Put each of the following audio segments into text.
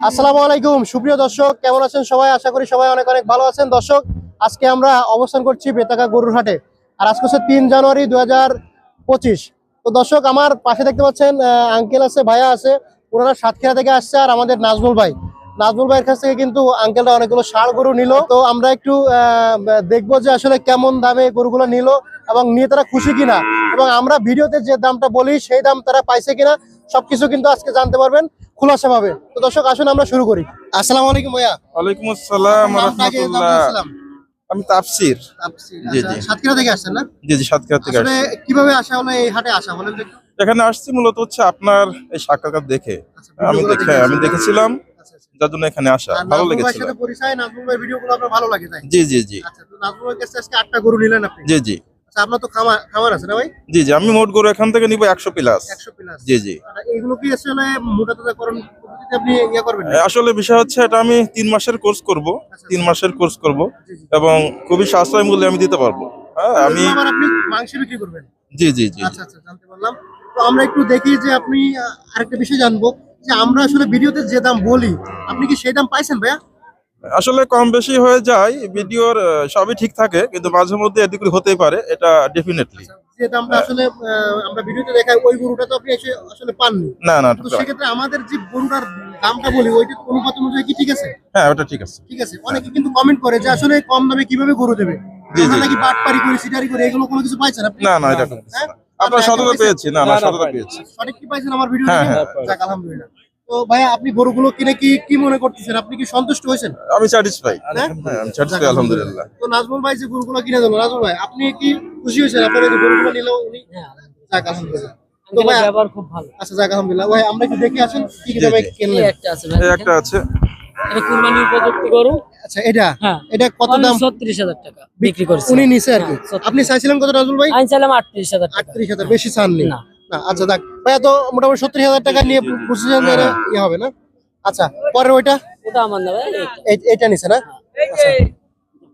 আসসালামু আলাইকুম। সুপ্রিয় দর্শক, কেমন আছেন সবাই? আশা করি সবাই অনেক অনেক ভালো আছেন। দর্শক, আজকে আমরা অবস্থান করছি বেতাকা গরুর হাটে। আর আজকে হচ্ছে তিন জানুয়ারি দু তো দর্শক, আমার পাশে দেখতে পাচ্ছেন আঙ্কেল আছে, ভাইয়া আছে। ওনারা সাতক্ষীরা থেকে আসছে আর আমাদের নাজমুল ভাই। নাজমুল ভাইয়ের কাছ থেকে কিন্তু আঙ্কেলরা অনেকগুলো ষাড় গরু নিল। তো আমরা একটু দেখব যে আসলে কেমন দামে গরুগুলো নিল এবং নিয়ে তারা খুশি কিনা। এবং আমরা ভিডিওতে যে দামটা বলি, সেই দাম তারা পাইছে কিনা, সবকিছু কিন্তু আজকে জানতে পারবেন। খোলাসা ভাবে তো দর্শক আসুন আমরা শুরু করি। আসসালামু আলাইকুম ভাইয়া। ওয়ালাইকুম আসসালাম রহমতুল্লাহ। আমি তাফসির জি, আচ্ছা, জি। সাতক্ষীরা থেকে আসছেন না? জি জি সাতক্ষীরা থেকে আসলে কীভাবে আসা হলো এই হাটে আসা বলেন এখানে আসছি মূলত হচ্ছে আপনার এই সাক্ষাৎকার দেখে। আচ্ছা, আমি দেখে আমি দেখেছিলাম আচ্ছা। যার জন্য এখানে আসা। ভালো লেগেছিল। পরিচয় নাজমুল ভাইয়ের ভিডিওগুলো আপনার ভালো লাগে তাই? জি জি জি। আচ্ছা তো নাজমুল ভাইয়ের কাছে আজকে আটটা গরু নিলেন আপনি? জি জি। আপনার তো খামার খামার আছে না ভাই? জি জি আমি মোট গরু এখান থেকে নিব একশো প্লাস। একশো প্লাস। জি জি। এইগুলো কি আসলে মোটা তাজা পদ্ধতিতে আপনি ইয়ে করবেন আসলে বিষয় হচ্ছে এটা আমি তিন মাসের কোর্স করব। তিন মাসের কোর্স করব। এবং খুবই সাশ্রয় মূল্যে আমি দিতে পারব। হ্যাঁ আমি এগুলো আপনি মাংস বিক্রি করবেন? জি জি জি আচ্ছা আচ্ছা জানতে পারলাম। তো আমরা একটু দেখি যে আপনি আরেকটা বিষয় জানব যে আমরা আসলে ভিডিওতে যে দাম বলি আপনি কি সেই দাম পাইছেন ভাইয়া? আসলে কম বেশি হয়ে যায় ভিডিওর সবই ঠিক থাকে কিন্তু মাঝে মধ্যে এদিক হতেই পারে এটা ডেফিনেটলি যে দামটা আসলে আহ, আমরা ভিডিওতে দেখাই ওই গরুটা তো আপনি এসে আসলে পাননি। না না সেক্ষেত্রে আমাদের যে গরুটার দামটা বলি ওইটা অনুপাত অনুযায়ী কি ঠিক আছে? হ্যাঁ ওটা ঠিক আছে। ঠিক আছে। অনেকে কিন্তু কমেন্ট করে যে আসলে কম দামে কীভাবে গরু দেবে? জি, নাকি বাটপারি করি সিটারি করি এগুলো কোনো কিছু পাইছেন আপনি? না না এটা হ্যাঁ? আপনার আপনি সততা পেয়েছি। না সততা পেয়েছি। সঠিক কি পাইছেন? আমার ভিডিও হ্যাঁ, হ্যাঁ, আলহামদুলিল্লাহ। তো ভাইয়া আপনি গরুগুলো কিনে কি কি মনে করতেছেন? আপনি কি সন্তুষ্ট হয়েছেন? আমি স্যাটিসফাই হ্যাঁ? হ্যাঁ আমি স্যাটিসফাই আলহামদুলিল্লাহ। তো নাজমুল ভাই যে গরুগুলো কিনে দিল নাজমুল ভাই আপনি কি খুশি হয়েছেন? আপনার যে গরুগুলো নিলেও উনি? যাক আলহামদুলিল্লাহ। তো ভাই ব্যবহার খুব ভালো। আচ্ছা যাক আলহামদুলিল্লাহ। ভাই আমরা একটু দেখে আসেন কি কিনলেন একটা আছে ভাই একটা আছে। এটা কুরবানি উপযুক্ত গরু। আচ্ছা এটা? হ্যাঁ। এটা কত দাম? ছত্রিশ হাজার টাকা বিক্রি করছে। উনি নিছে আর কি? হ্যাঁ, 36 আপনি চাইছিলেন কত নাজমুল ভাই? আমি চাইলাম আটত্রিশ হাজার টাকা। আটত্রিশ হাজার বেশি চাননি। না। না আচ্ছা দেখ ভাইয়া তো মোটামুটি সত্তর হাজার টাকা নিয়ে পঁচিশ হাজার ইয়ে হবে না? আচ্ছা পরে ওইটা? ওটা আমার না ভাই এইটা। এই- নিছে না? আচ্ছা।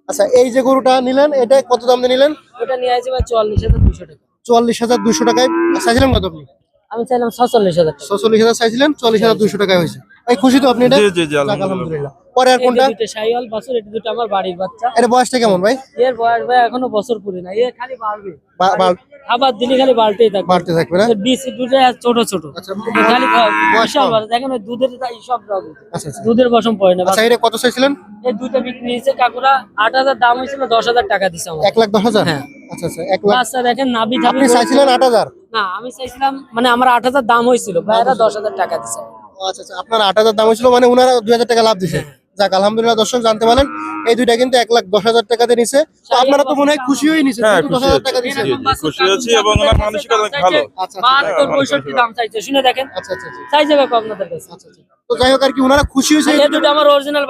আচ্ছা এই যে গরুটা নিলেন এটা কত দাম দিয়ে নিলেন? ওটা নিয়ে ভাই চুয়াল্লিশ হাজার দুশো টাকা। চুয়াল্লিশ হাজার দুশো টাকায়। চাইছিলেন কত আপনি? আমি চাইলাম ছচল্লিশ হাজার টাকা। ছচল্লিশ হাজার চাইছিলেন চুয়াল্লিশ হাজার দুশো টাকায় হয়েছে। ভাই খুশি তো আপনি এটা? জি জি জি আলহামদুলিল্লাহ। পরে আর কোনটা? দুটো বাছুর এটা দুটো আমার বাড়ির বাচ্চা। এটা বয়সটা কেমন ভাই? এর বয়স ভাই এখনও বছর পুরে না এ খালি বাড়বে। বা- বা- খাবার দিলে খালি বাড়তেই থাকবে। বাড়তে থাকবে না? এর দুটো ছোট ছোট। আচ্ছা খালি বিশাল। দেখেন ওই দুধের তাই সব রকম। আচ্ছা আচ্ছা। দুধের বসম পড়ে না। আচ্ছা এটা কত চাইছিলেন এই দুটো বিক্রি হয়েছে কাকুরা আট হাজার দাম হয়েছিল দশ হাজার টাকা দিছে আমার এক লাখ দশ হাজার? হ্যাঁ। আচ্ছা আচ্ছা এক লাখ বাচ্চা দেখেন নাবি ধাবি আপনি চাইছিলেন আট হাজার? না আমি চাইছিলাম মানে আমার আট হাজার দাম হয়েছিল। বাইরে দশ হাজার টাকা দিছে। আচ্ছা আচ্ছা। আপনার আট হাজার দাম হয়েছিল মানে ওনারা দুই হাজার টাকা লাভ দিছে। যাক আলহামদুলিল্লাহ দর্শক জানতে পারলেন এই দুইটা কিন্তু এক লাখ দশ হাজার টাকা দিয়ে নিছে। তো আপনারা তো মনে হয় খুশি হয়ে নিছে হ্যাঁ, দশ হাজার টাকা দিছে। জি, জি, খুশি হয়েছি এবং ওনার মানসিকতা অনেক ভালো। আচ্ছা আচ্ছা বাহাত্তর হ্যাঁ, পঁয়ষট্টি দাম চাইছে শুনে দেখেন। আচ্ছা আচ্ছা আচ্ছা। চাইছে আপনাদের কাছে? আচ্ছা আচ্ছা। তো যাই হোক আর কি ওনারা খুশি হয়েছে এই দুটো আমার অরিজিনাল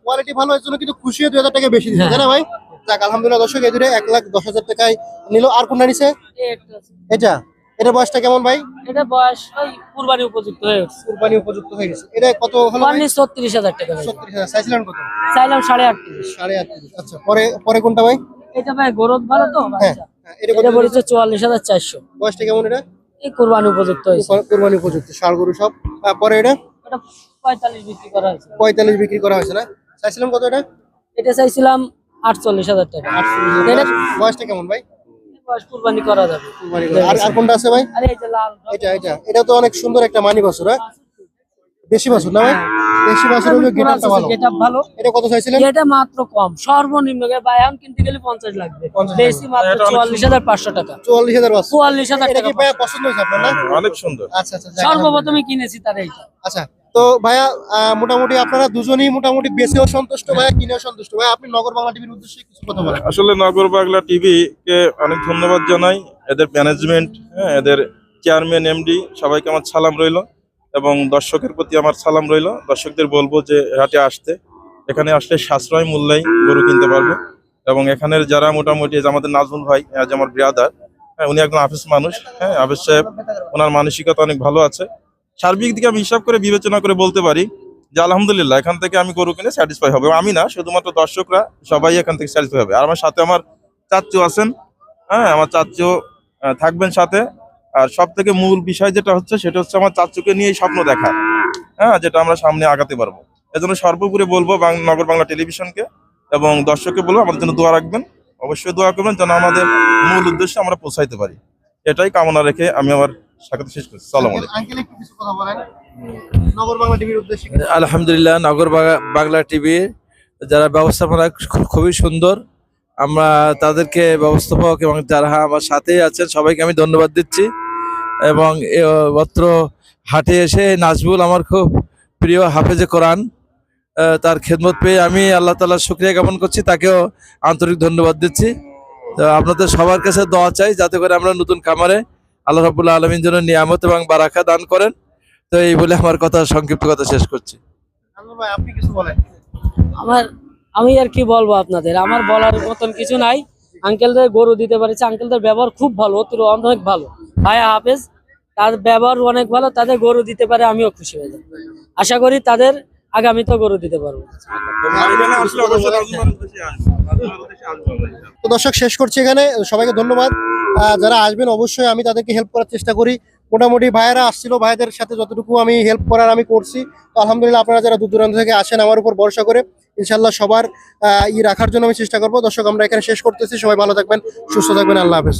কোয়ালিটি ভালো হয়েছে জন্য কিন্তু খুশি হয়ে দুই হাজার টাকা বেশি হ্যাঁ। তাই না ভাই? যাক আলহামদুলিল্লাহ দর্শক এই দুটো এক লাখ দশ হাজার টাকায় নিল। আর কোনটা নিছে। এটা? এটা বয়সটা কেমন ভাই? এটা বয়স ওই কুরবানি উপযুক্ত হয়ে উঠছে কুরবানি উপযুক্ত হয়ে গেছে। এটা কত হলো কুরবানি ছত্রিশ হাজার টাকা ভাই। সত্তর হাজার। চাইছিলেন কত? চাইলাম সাড়ে আটত্রিশ। সাড়ে আটত্রিশ। আচ্ছা পরে পরে কোনটা ভাই? এটা ভাই গরদ ভালো তো বাচ্চা। হ্যাঁ, এটা কত বলেছে চুয়াল্লিশ হাজার চারশো। বয়সটা কেমন এটা? এই কুরবানি উপযুক্ত হয়েছে। কোরবানি উপযুক্ত ষাড় গরু সব। পরে এটা? এটা পঁয়তাল্লিশ বিক্রি করা হয়েছে। পঁয়তাল্লিশ বিক্রি করা হয়েছে না? চাইছিলাম কত এটা? এটা চাইছিলাম আটচল্লিশ হাজার টাকা। আটচল্লিশ এটা বয়সটা কেমন ভাই? কুরবানি করা যাবে। আর আর কোনটা আছে ভাই? আরে এই যে লাল এটা এটা। এটা তো অনেক সুন্দর একটা মানি বাছুর হ্যাঁ? দেশি বাছুর না ভাই? দেশি বাছুর হলো গেটারটা ভালো। এটা ভালো। এটা কত চাইছিলেন? এটা মাত্র কম। সর্বনিম্ন ভাই এখন কিনতে গেলে পঞ্চাশ লাগবে। 50 মাত্র এটা অনেক চুয়াল্লিশ হাজার পাঁচশো টাকা। চুয়াল্লিশ হাজার চুয়াল্লিশ হাজার এটা টাকা কি ভাইয়া পছন্দ হয়েছে আপনার না? অনেক সুন্দর। আচ্ছা আচ্ছা সর্বপ্রথমে কিনেছি তার এইটা। আচ্ছা। তো ভাইয়া মোটামুটি আপনারা দুজনেই মোটামুটি বেছেও সন্তুষ্ট ভাইয়া, কিনেও সন্তুষ্ট ভাইয়া? আপনি নগর বাংলা টিভির উদ্দেশ্যে কিছু কথা বলেন। আসলে নগর বাংলা টিভি কে অনেক ধন্যবাদ জানাই। এদের ম্যানেজমেন্ট হ্যাঁ এদের চেয়ারম্যান এমডি সবাইকে আমার সালাম রইল এবং দর্শকের প্রতি আমার সালাম রইল। দর্শকদের বলব যে হাটে আসতে। এখানে আসলে সাশ্রয় মূল্যেই গরু কিনতে পারবে এবং এখানের যারা মোটামুটি আমাদের নাজমুল ভাই আজ আমার ব্রাদার হ্যাঁ উনি একজন আফিস মানুষ হ্যাঁ আফিস সাহেব, ওনার মানসিকতা অনেক ভালো আছে। সার্বিক দিকে আমি হিসাব করে বিবেচনা করে বলতে পারি যে আলহামদুলিল্লাহ, এখান থেকে আমি গরু কিনে স্যাটিসফাই হবে। আমি না, শুধুমাত্র দর্শকরা সবাই এখান থেকে স্যাটিসফাই হবে। আর আমার সাথে আমার চাচ্চু আছেন হ্যাঁ আমার চাচ্চু থাকবেন সাথে। আর সব থেকে মূল বিষয় যেটা হচ্ছে, সেটা হচ্ছে আমার চাচ্চুকে নিয়ে স্বপ্ন দেখা হ্যাঁ যেটা আমরা সামনে আগাতে পারব। এজন্য সর্বোপরি বলব নগর বাংলা টেলিভিশনকে এবং দর্শককে বলব, আমাদের জন্য দোয়া রাখবেন। অবশ্যই দোয়া করবেন যেন আমাদের মূল উদ্দেশ্যে আমরা পৌঁছাইতে পারি। এটাই কামনা রেখে আমি আমার স্বাগত শেষ করছি সালাম টিভির আলহামদুলিল্লাহ নগর বাংলা টিভি যারা ব্যবস্থাপনা খুবই সুন্দর আমরা তাদেরকে ব্যবস্থাপক এবং যারা আমার সাথে আছেন সবাইকে আমি ধন্যবাদ দিচ্ছি। এবং এ, অত্র হাটে এসে নাজবুল আমার খুব প্রিয় হাফেজে কোরআন তার খেদমত পেয়ে আমি আল্লাহ তালার শুক্রিয়া জ্ঞাপন করছি তাকেও আন্তরিক ধন্যবাদ দিচ্ছি। তো আপনাদের সবার কাছে দোয়া চাই যাতে করে আমরা নতুন খামারে আল্লাহ রাবুল্লাহ আলমিন যেন নিয়ামত এবং বারাকা দান করেন। তো এই বলে আমার কথা সংক্ষিপ্ত কথা শেষ করছি। আপনি কিছু বলেন। আমার আমি আর কি বলব আপনাদের? আমার বলার মতন কিছু নাই। আঙ্কেলদের গরু দিতে পারেছে আঙ্কেলদের ব্যবহার খুব ভালো অতি অনেক ভালো। ভাই হাফেজ তার ব্যবহার অনেক ভালো তাদের গরু দিতে পারে আমিও খুশি হয়ে যাব। আশা করি তাদের আগামীতে গরু দিতে পারব। তো দর্শক শেষ করছি এখানে। সবাইকে ধন্যবাদ। যারা আসবেন, অবশ্যই আমি তাদেরকে হেল্প করার চেষ্টা করি। মোটামুটি ভাইয়েরা আসছিল, ভাইদের সাথে যতটুকু আমি হেল্প করার আমি করছি। তো আলহামদুলিল্লাহ আপনারা যারা দূর দূরান্ত থেকে আসেন আমার উপর ভরসা করে ইনশাল্লাহ সবার ই রাখার জন্য আমি চেষ্টা করব। দর্শক, আমরা এখানে শেষ করতেছি। সবাই ভালো থাকবেন, সুস্থ থাকবেন। আল্লাহ হাফেজ।